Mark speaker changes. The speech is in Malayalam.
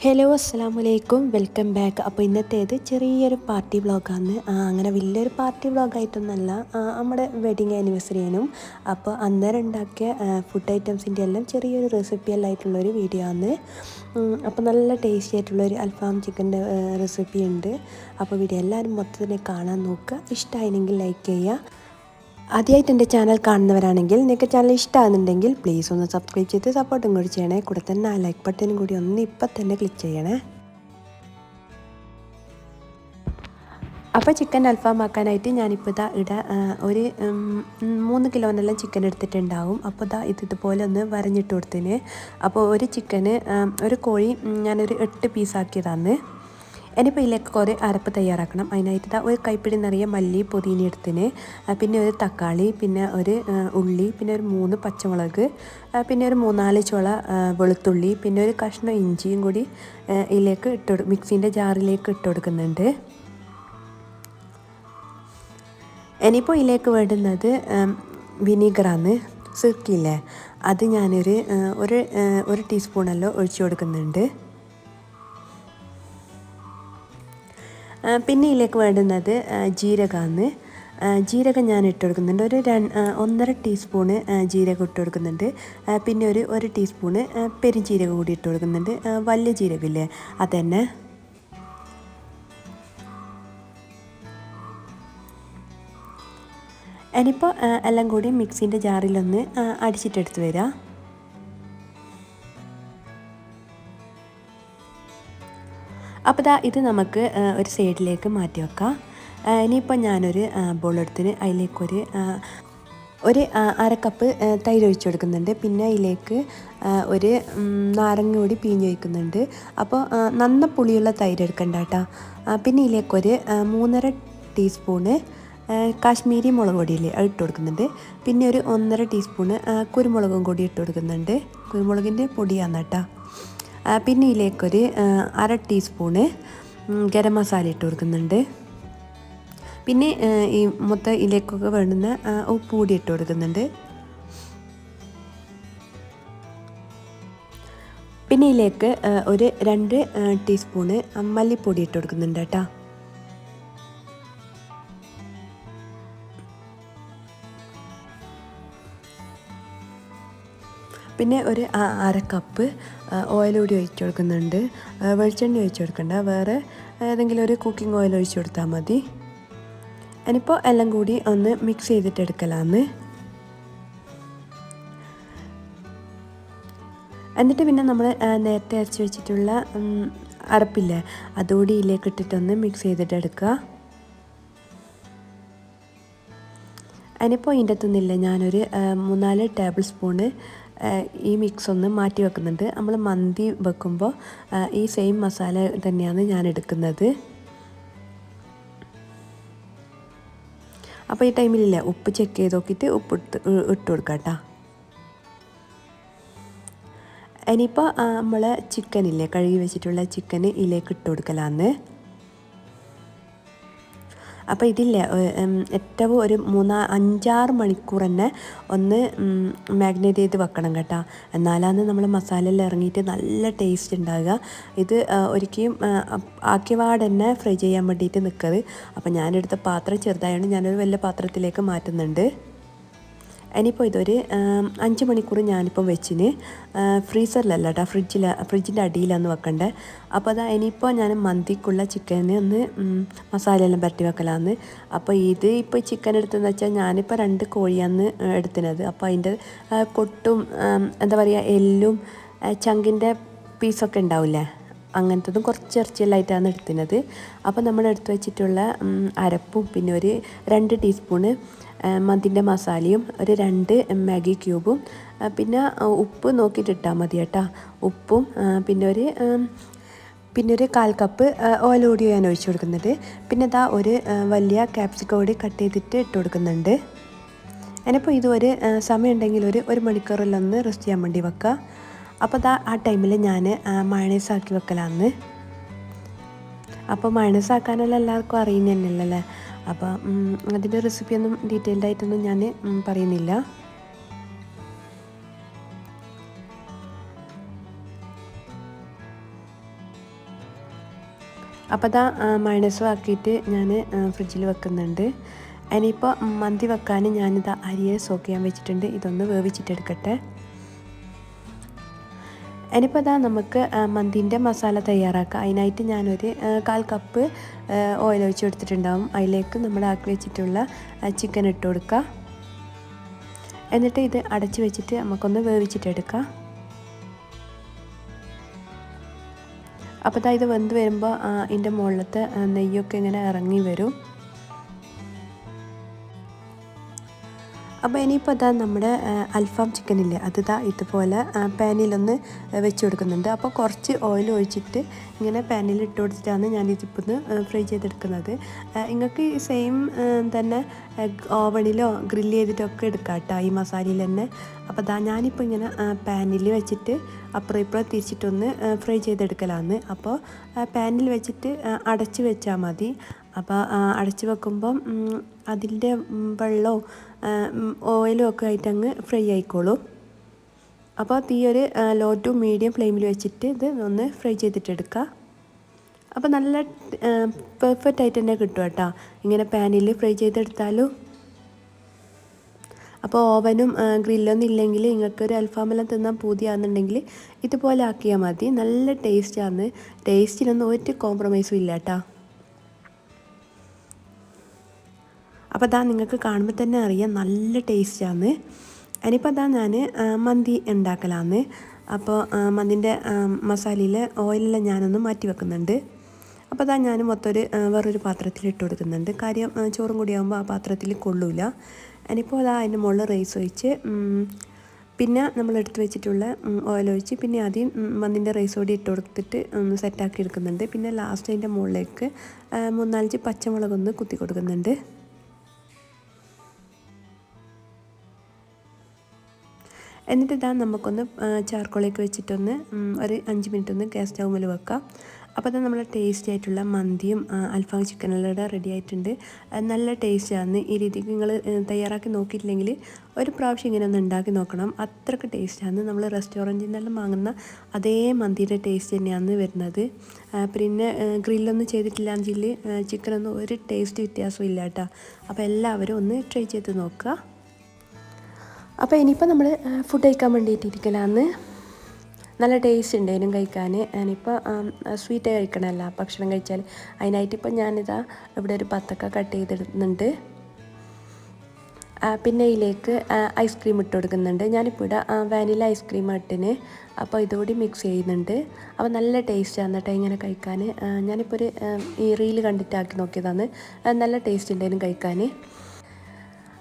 Speaker 1: ഹലോ അസ്സാം വലൈക്കും വെൽക്കം ബാക്ക് അപ്പോൾ ഇന്നത്തേത് ചെറിയൊരു പാർട്ടി വ്ളോഗാണ് അങ്ങനെ വലിയൊരു പാർട്ടി വ്ളോഗായിട്ടൊന്നല്ല നമ്മുടെ വെഡിങ് ആനിവേഴ്സറിയാനും അപ്പോൾ അന്നേരം ഉണ്ടാക്കിയ ഫുഡ് ഐറ്റംസിന്റെ എല്ലാം ചെറിയൊരു റെസിപ്പി എല്ലാം ആയിട്ടുള്ളൊരു വീഡിയോ ആണ്. അപ്പോൾ നല്ല ടേസ്റ്റി ആയിട്ടുള്ളൊരു അൽഫാം ചിക്കന്റെ റെസിപ്പി ഉണ്ട്. അപ്പോൾ വീഡിയോ എല്ലാവരും മൊത്തത്തിൽ കാണാൻ നോക്കുക. ഇഷ്ടമായിരുന്നെങ്കിൽ ലൈക്ക് ചെയ്യുക. ആദ്യമായിട്ട് എന്റെ ചാനൽ കാണുന്നവരാണെങ്കിൽ നിങ്ങൾക്ക് ചാനൽ ഇഷ്ടമാകുന്നുണ്ടെങ്കിൽ പ്ലീസ് ഒന്ന് സബ്സ്ക്രൈബ് ചെയ്ത് സപ്പോർട്ടും കൂടി ചെയ്യണേ. കൂടെ തന്നെ ആ ലൈക്ക് ബട്ടനും കൂടി ഒന്ന് ഇപ്പം തന്നെ ക്ലിക്ക് ചെയ്യണേ. അപ്പോൾ ചിക്കൻ അൽഫാം ആക്കാനായിട്ട് ഞാനിപ്പോൾ ഇതാ ഇട ഒരു മൂന്ന് കിലോനെല്ലാം ചിക്കൻ എടുത്തിട്ടുണ്ടാവും. അപ്പോൾ ഇതാ ഇത് ഇതുപോലെ ഒന്ന് വരഞ്ഞിട്ട് കൊടുത്തിന് അപ്പോൾ ഒരു ചിക്കന് ഒരു കോഴി ഞാനൊരു എട്ട് പീസാക്കിയതാണ് ഇനിയിപ്പോൾ ഇതിലേക്ക് കുറേ അരപ്പ് തയ്യാറാക്കണം. അതിനായിട്ട് ഇതാ ഒരു കൈപ്പിടി നിറയെ മല്ലി പുതിന എടുത്തിന്. പിന്നെ ഒരു തക്കാളി പിന്നെ ഒരു ഉള്ളി പിന്നെ ഒരു മൂന്ന് പച്ചമുളക് പിന്നെ ഒരു മൂന്നാൽ ചുള വെളുത്തുള്ളി പിന്നെ ഒരു കഷ്ണം ഇഞ്ചിയും കൂടി ഇതിലേക്ക് ഇട്ട് മിക്സിന്റെ ജാറിലേക്ക് ഇട്ട് കൊടുക്കുന്നുണ്ട്. ഇനിയിപ്പോൾ ഇതിലേക്ക് വേണ്ടുന്നത് വിനീഗറാണ് സിർക്കില്ലേ അത് ഞാനൊരു ഒരു ഒരു ടീസ്പൂണല്ലോ ഒഴിച്ചു കൊടുക്കുന്നുണ്ട്. പിന്നെ ഇതിലേക്ക് വേണ്ടുന്നത് ജീരകമാണ്. ജീരകം ഞാൻ ഇട്ട് കൊടുക്കുന്നുണ്ട് ഒരു ഒന്നര ടീസ്പൂണ് ജീരകം ഇട്ട് കൊടുക്കുന്നുണ്ട് പിന്നെ ഒരു ഒരു ടീസ്പൂണ് പെരുംജീരകം കൂടി ഇട്ട് കൊടുക്കുന്നുണ്ട് വലിയ ജീരകമില്ലേ? അതന്നെ. ഇനിയിപ്പോൾ എല്ലാം കൂടി മിക്സിന്റെ ജാറിലൊന്ന് അടിച്ചിട്ടെടുത്ത് വരാം. അപ്പോൾ ദാ ഇത് നമുക്ക് ഒരു സൈഡിലേക്ക് മാറ്റി വെക്കാം. ഇനിയിപ്പോൾ ഞാനൊരു ബോളെടുത്തിന് അതിലേക്കൊരു ഒരു അര കപ്പ് തൈര് ഒഴിച്ച് കൊടുക്കുന്നുണ്ട്. പിന്നെ അതിലേക്ക് ഒരു നാരങ്ങ കൂടി പിഴിഞ്ഞൊഴിക്കുന്നുണ്ട് അപ്പോൾ നന്ന പുളിയുള്ള തൈര് എടുക്കണ്ട കേട്ടോ. പിന്നെ ഇതിലേക്കൊരു മൂന്നര ടീസ്പൂണ് കാശ്മീരി മുളക് പൊടിയിൽ ഇട്ട് കൊടുക്കുന്നുണ്ട്. പിന്നെ ഒരു ഒന്നര ടീസ്പൂണ് കുരുമുളകും കൂടി ഇട്ട് കൊടുക്കുന്നുണ്ട്. കുരുമുളകിന്റെ പൊടിയാണ് കേട്ടോ. പിന്നെ ഇതിലേക്കൊരു അര ടീസ്പൂണ് ഗരം മസാല ഇട്ട് കൊടുക്കുന്നുണ്ട്. പിന്നെ ഈ മൊത്തം ഇതിലേക്കൊക്കെ വേണ്ടുന്ന ഉപ്പ് കൂടി ഇട്ട് കൊടുക്കുന്നുണ്ട്. പിന്നെ ഇതിലേക്ക് ഒരു രണ്ട് ടീസ്പൂണ് മല്ലിപ്പൊടി ഇട്ട് കൊടുക്കുന്നുണ്ട് കേട്ടോ. പിന്നെ ഒരു അര കപ്പ് ഓയിൽ കൂടി ഒഴിച്ച് കൊടുക്കുന്നുണ്ട്. വെളിച്ചെണ്ണ ഒഴിച്ചു കൊടുക്കണ്ട. വേറെ ഏതെങ്കിലും ഒരു കുക്കിംഗ് ഓയിൽ ഒഴിച്ച് കൊടുത്താൽ മതി. ഇനിയിപ്പോൾ എല്ലാം കൂടി ഒന്ന് മിക്സ് ചെയ്തിട്ട് എടുക്കലാന്ന്. എന്നിട്ട് പിന്നെ നമ്മൾ നേരത്തെ അരച്ച് വെച്ചിട്ടുള്ള അരപ്പില്ലേ അതുകൂടി ഇതിലേക്ക് ഇട്ടിട്ടൊന്ന് മിക്സ് ചെയ്തിട്ട് എടുക്കുക അതിനിപ്പോൾ ഇതിന്റെ അകത്തുനിന്നില്ല ഞാനൊരു മൂന്നാൽ ടേബിൾ സ്പൂണ് ഈ മിക്സ് ഒന്ന് മാറ്റി വെക്കുന്നുണ്ട്. നമ്മൾ മന്തി വെക്കുമ്പോൾ ഈ സെയിം മസാല തന്നെയാണ് ഞാൻ എടുക്കുന്നത്. അപ്പോൾ ഈ ടൈമിലില്ല ഉപ്പ് ചെക്ക് ചെയ്ത് നോക്കിയിട്ട് ഉപ്പ് ഇട്ട് ഇട്ട് കൊടുക്കാം ഇനിയിപ്പോൾ നമ്മൾ ചിക്കനില്ലേ കഴുകി വെച്ചിട്ടുള്ള ചിക്കന് ഇതിലേക്ക് ഇട്ട് കൊടുക്കലാന്ന്. അപ്പോൾ ഇതില്ല ഏറ്റവും ഒരു മൂന്നാ അഞ്ചാറ് മണിക്കൂർ തന്നെ ഒന്ന് മാഗ്നേറ്റ് ചെയ്ത് വെക്കണം കേട്ടോ. എന്നാലാണ് നമ്മൾ മസാലയിൽ ഇറങ്ങിയിട്ട് നല്ല ടേസ്റ്റ് ഉണ്ടാകുക ഇത് ഒരിക്കലും ആക്കിയപാട് ആക്കിയ പാട് തന്നെ ഫ്രൈ ചെയ്യാൻ വേണ്ടിയിട്ട് നിൽക്കരുത് അപ്പോൾ ഞാനെടുത്ത പാത്രം ചെറുതായതുകൊണ്ട് ഞാനൊരു വലിയ പാത്രത്തിലേക്ക് മാറ്റുന്നുണ്ട്. ഇനിയിപ്പോൾ ഇതൊരു അഞ്ച് മണിക്കൂർ ഞാനിപ്പം വെച്ചിന്. ഫ്രീസറിലല്ല കേട്ടോ ഫ്രിഡ്ജിൽ ഫ്രിഡ്ജിന്റെ അടിയിലാണ് വെക്കണ്ടേ. അപ്പോൾ അതാ ഇനിയിപ്പോൾ ഞാൻ മന്തിക്കുള്ള ചിക്കനെ ഒന്ന് മസാലയെല്ലാം പരട്ടി വെക്കലാന്ന്. അപ്പോൾ ഇത് ഇപ്പോൾ ചിക്കൻ എടുത്തതെന്ന് വെച്ചാൽ ഞാനിപ്പോൾ രണ്ട് കോഴിയാണ് എടുത്തിനത്. അപ്പോൾ അതിന്റെ കൊട്ടും എന്താ പറയുക എല്ലും ചങ്കിന്റെ പീസൊക്കെ ഉണ്ടാവില്ലേ? അങ്ങനത്തതും കുറച്ച് ഇറച്ചിയെല്ലായിട്ടാണ് എടുത്തിരുന്നത്. അപ്പോൾ നമ്മൾ എടുത്തു വെച്ചിട്ടുള്ള അരപ്പും പിന്നെ ഒരു രണ്ട് ടീസ്പൂണ് മന്തിന്റെ മസാലയും ഒരു രണ്ട് മാഗി ക്യൂബും പിന്നെ ഉപ്പ് നോക്കിയിട്ട് ഇട്ടാൽ മതി കേട്ടോ. ഉപ്പും പിന്നെ ഒരു പിന്നെ ഒരു കാൽ കപ്പ് ഓയിൽ കൂടി ഞാൻ ഒഴിച്ചു കൊടുക്കുന്നത്. പിന്നെ ഇതാ ഒരു വലിയ ക്യാപ്സിക്കോടി കൂടി കട്ട് ചെയ്തിട്ട് ഇട്ട് കൊടുക്കുന്നുണ്ട്. ഞാനിപ്പോൾ ഇതുവരെ സമയമുണ്ടെങ്കിൽ ഒരു ഒരു മണിക്കൂറിലൊന്ന് റെസ്റ്റ് ചെയ്യാൻ വേണ്ടി വെക്കുക അപ്പോൾ ദാ ആ ടൈമിൽ ഞാൻ മയണൈസ് ആക്കി വെക്കലാന്ന്. അപ്പോൾ മയണൈസ് ആക്കാനെല്ലാം എല്ലാവർക്കും അറിയുന്ന തന്നെയല്ലേ അപ്പോൾ അതിന്റെ റെസിപ്പിയൊന്നും ഡീറ്റെയിൽഡ് ആയിട്ടൊന്നും ഞാൻ പറയുന്നില്ല. അപ്പോൾ അതാ മയണൈസ് ആക്കിയിട്ട് ഞാൻ ഫ്രിഡ്ജിൽ വെക്കുന്നുണ്ട്. ഇനിയിപ്പോൾ മന്തി വെക്കാൻ ഞാനിത് അരിയെ സോക്ക് ചെയ്യാൻ വെച്ചിട്ടുണ്ട്. ഇതൊന്ന് വേവിച്ചിട്ടെടുക്കട്ടെ. ഇനിയിപ്പോൾ അതാ നമുക്ക് മന്തിന്റെ മസാല തയ്യാറാക്കാം. അതിനായിട്ട് ഞാനൊരു കാൽ കപ്പ് ഓയിൽ ഒഴിച്ച് കൊടുത്തിട്ടുണ്ടാവും. അതിലേക്ക് നമ്മൾ ആക്കി വെച്ചിട്ടുള്ള ചിക്കൻ ഇട്ട് കൊടുക്കുക എന്നിട്ട് ഇത് അടച്ച് വെച്ചിട്ട് നമുക്കൊന്ന് വേവിച്ചിട്ടെടുക്കാം അപ്പോൾ ഇതാ വെന്ത് വരുമ്പോൾ ഇതിന്റെ മുകളിലത്തെ നെയ്യൊക്കെ ഇങ്ങനെ ഇറങ്ങി വരും. അപ്പോൾ ഇനിയിപ്പോൾ അതാ നമ്മുടെ അൽഫാം ചിക്കൻ ഇല്ലേ? അത് ഇതാ ഇതുപോലെ പാനിലൊന്ന് വെച്ച് കൊടുക്കുന്നുണ്ട്. അപ്പോൾ കുറച്ച് ഓയിൽ ഒഴിച്ചിട്ട് ഇങ്ങനെ പാനിൽ ഇട്ട് കൊടുത്തിട്ടാണ് ഞാൻ ഇതിപ്പോൾ ഒന്ന് ഫ്രൈ ചെയ്തെടുക്കുന്നത്. നിങ്ങൾക്ക് സെയിം തന്നെ ഓവണിലോ ഗ്രില്ല് ചെയ്തിട്ടൊക്കെ എടുക്കാം കേട്ടോ ഈ മസാലയിൽ തന്നെ. അപ്പോൾ അതാ ഞാനിപ്പോൾ ഇങ്ങനെ പാനിൽ വെച്ചിട്ട് അപ്പുറം ഇപ്പുറം തിരിച്ചിട്ടൊന്ന് ഫ്രൈ ചെയ്തെടുക്കലാണ് അപ്പോൾ പാനിൽ വെച്ചിട്ട് അടച്ച് വെച്ചാൽ മതി. അപ്പോൾ അടച്ച് വെക്കുമ്പം അതിന്റെ വെള്ളവും ഓയിലും ഒക്കെ ആയിട്ട് അങ്ങ് ഫ്രൈ ആയിക്കോളും. അപ്പോൾ തീ ഒരു ലോ ടു മീഡിയം ഫ്ലെയിമിൽ വെച്ചിട്ട് ഇത് ഒന്ന് ഫ്രൈ ചെയ്തിട്ടെടുക്കുക അപ്പോൾ നല്ല പെർഫെക്റ്റ് ആയിട്ട് തന്നെ കിട്ടും കേട്ടോ. ഇങ്ങനെ പാനിൽ ഫ്രൈ ചെയ്തെടുത്താലും. അപ്പോൾ ഓവനും ഗ്രില്ലൊന്നും ഇല്ലെങ്കിൽ നിങ്ങൾക്ക് ഒരു അൽഫാമെല്ലാം തിന്നാൻ പൂതിയാണെന്നുണ്ടെങ്കിൽ ഇതുപോലെ ആക്കിയാൽ മതി. നല്ല ടേസ്റ്റാണ് ടേസ്റ്റിനൊന്നും ഒരു കോംപ്രമൈസും ഇല്ല കേട്ടോ. അപ്പോൾ അതാ നിങ്ങൾക്ക് കാണുമ്പോൾ തന്നെ അറിയാം നല്ല ടേസ്റ്റാണ് ഇനിയിപ്പോൾ അതാ ഞാൻ മന്തി ഉണ്ടാക്കലാന്ന് അപ്പോൾ മന്തിന്റെ മസാലയിൽ ഓയിലെല്ലാം ഞാനൊന്ന് മാറ്റി വെക്കുന്നുണ്ട്. അപ്പോൾ അതാ ഞാൻ മൊത്തം ഒരു വേറൊരു പാത്രത്തിൽ ഇട്ട് കൊടുക്കുന്നുണ്ട്. കാര്യം ചോറും കൂടിയാകുമ്പോൾ ആ പാത്രത്തിൽ കൊള്ളൂല. ഇനിയിപ്പോൾ അതാ അതിന്റെ മുകളിൽ റൈസ് ഒഴിച്ച് പിന്നെ നമ്മൾ എടുത്ത് വെച്ചിട്ടുള്ള ഓയിൽ ഒഴിച്ച് പിന്നെ ആദ്യം മന്തിന്റെ റൈസ് കൂടി ഇട്ട് കൊടുത്തിട്ട് ഒന്ന് സെറ്റാക്കി എടുക്കുന്നുണ്ട്. പിന്നെ ലാസ്റ്റ് അതിന്റെ മുകളിലേക്ക് മൂന്നാലഞ്ച് പച്ചമുളകൊന്ന് കുത്തി കൊടുക്കുന്നുണ്ട്. എന്നിട്ട് ഇതാ നമുക്കൊന്ന് ചാർക്കോളേക്ക് വെച്ചിട്ടൊന്ന് ഒരു അഞ്ച് മിനിറ്റ് ഒന്ന് ഗ്യാസ് സ്റ്റൗമിൽ വെക്കാം. അപ്പോൾ അത് നമ്മുടെ ടേസ്റ്റി ആയിട്ടുള്ള മന്തിയും അൽഫാം ചിക്കനെല്ലാം റെഡി ആയിട്ടുണ്ട്. നല്ല ടേസ്റ്റാണ് ഈ രീതിക്ക് നിങ്ങൾ തയ്യാറാക്കി നോക്കിയിട്ടില്ലെങ്കിൽ ഒരു പ്രാവശ്യം ഇങ്ങനെ ഒന്ന് ഉണ്ടാക്കി നോക്കണം. അത്രയ്ക്ക് ടേസ്റ്റാണ് നമ്മൾ റെസ്റ്റോറന്റിൽ നിന്നെല്ലാം വാങ്ങുന്ന അതേ മന്തിയുടെ ടേസ്റ്റ് തന്നെയാണ് വരുന്നത്. പിന്നെ ഗ്രില്ലൊന്നും ചെയ്തിട്ടില്ലെങ്കിൽ ചിക്കനൊന്നും ഒരു ടേസ്റ്റ് വ്യത്യാസവും ഇല്ല കേട്ടോ അപ്പോൾ എല്ലാവരും ഒന്ന് ട്രൈ ചെയ്ത് നോക്കുക അപ്പോൾ ഇനിയിപ്പോൾ നമ്മൾ ഫുഡ് കഴിക്കാൻ വേണ്ടിയിട്ടിരിക്കലാന്ന് നല്ല ടേസ്റ്റ് ഉണ്ട് അതിനും കഴിക്കാൻ ഞാനിപ്പോൾ സ്വീറ്റ് കഴിക്കണമല്ല ഭക്ഷണം കഴിച്ചാൽ അതിനായിട്ട് ഇപ്പോൾ ഞാനിതാ ഇവിടെ ഒരു പത്തക്ക കട്ട് ചെയ്തിടുന്നുണ്ട്. പിന്നെ ഇതിലേക്ക് ഐസ്ക്രീം ഇട്ട് കൊടുക്കുന്നുണ്ട്. ഞാനിപ്പോൾ ഇവിടെ വാനില ഐസ്ക്രീം ഇട്ടിന് അപ്പോൾ ഇതുകൂടി മിക്സ് ചെയ്യുന്നുണ്ട്. അപ്പോൾ നല്ല ടേസ്റ്റാണ് കേട്ടോ ഇങ്ങനെ കഴിക്കാൻ ഞാനിപ്പോൾ ഒരു ഈ റീൽ കണ്ടിട്ടാക്കി നോക്കിയതാണ്. നല്ല ടേസ്റ്റ് ഉണ്ടായിരുന്നു കഴിക്കാൻ